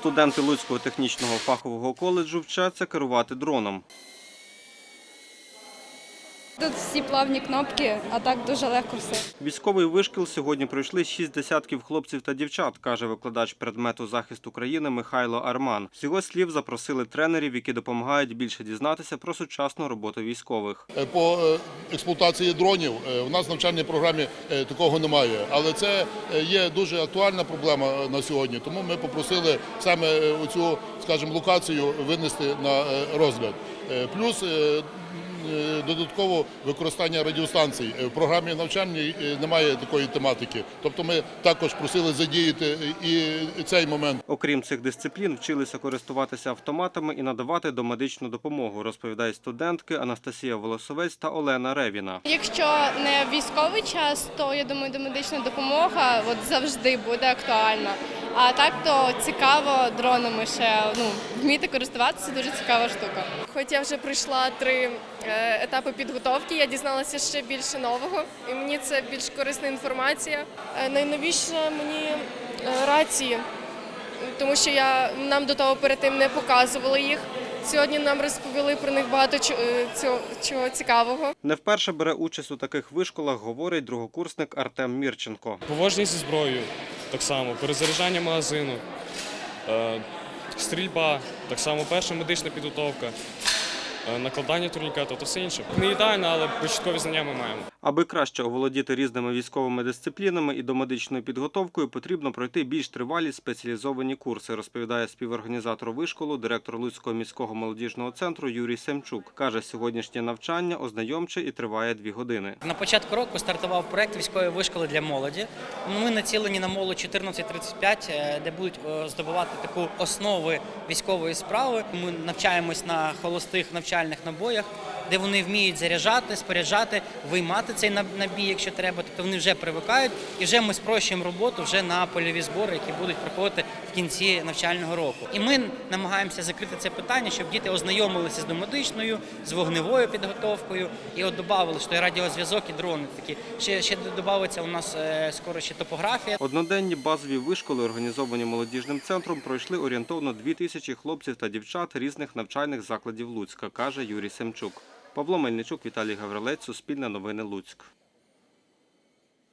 Студенти Луцького технічного фахового коледжу вчаться керувати дроном. Тут всі плавні кнопки, а так дуже легко все. Військовий вишкіл сьогодні пройшли шість десятків хлопців та дівчат, каже викладач предмету захисту країни Михайло Арман. З його слів запросили тренерів, які допомагають більше дізнатися про сучасну роботу військових. Е, По е, експлуатації дронів е, в нас в навчальній програмі такого немає, але це є дуже актуальна проблема на сьогодні. Тому ми попросили саме оцю, скажімо, локацію винести на розгляд. Е, Плюс е, е, додатково використання радіостанцій. В програмі навчання немає такої тематики. Тобто ми також просили задіяти і цей момент. Окрім цих дисциплін, вчилися користуватися автоматами і надавати домедичну допомогу, розповідають студентки Анастасія Волосовець та Олена Ревіна. Якщо не військовий час, то я думаю, домедична допомога от завжди буде актуальна. А так то цікаво дронами ще ну вміти користуватися дуже цікава штука. Хоч я вже пройшла три е, етапи підготовки, я дізналася ще більше нового, і мені це більш корисна інформація. Е, Найновіше мені е, рації, тому що я нам до того перед тим не показували їх. Сьогодні нам розповіли про них багато цього чого цікавого. Не вперше бере участь у таких вишколах, говорить другокурсник Артем Мірченко. Поводження зі зброєю так само, перезаряджання магазину, е, стрільба, так само перша медична підготовка, накладання турнікету та все інше. Не ідеально, але початкові знання ми маємо. Аби краще оволодіти різними військовими дисциплінами і домедичною підготовкою, потрібно пройти більш тривалі спеціалізовані курси, розповідає співорганізатор вишколу, директор Луцького міського молодіжного центру Юрій Семчук. Каже, сьогоднішнє навчання ознайомче і триває дві години. На початку року стартував проект військової вишколи для молоді. Ми націлені на молодь 14-35, е, де будуть е, здобувати таку основи військової справи. Ми навчаємось на холостих навчальних набоях, де вони вміють заряджати, споряджати, виймати цей наб- набій, якщо треба. Тобто вони вже привикають, і вже ми спрощуємо роботу вже на польові збори, які будуть проходити кінці навчального року. І ми намагаємося закрити це питання, щоб діти ознайомилися з домедичною, з вогневою підготовкою. І от додавали, що радіозв'язок, і дрони такі. Ще ще додається у нас е, скоро ще топографія. Одноденні базові вишколи, організовані молодіжним центром, пройшли орієнтовно дві тисячі хлопців та дівчат різних навчальних закладів Луцька, каже Юрій Семчук. Павло Мельничук, Віталій Гаврилець, Суспільне новини Луцьк.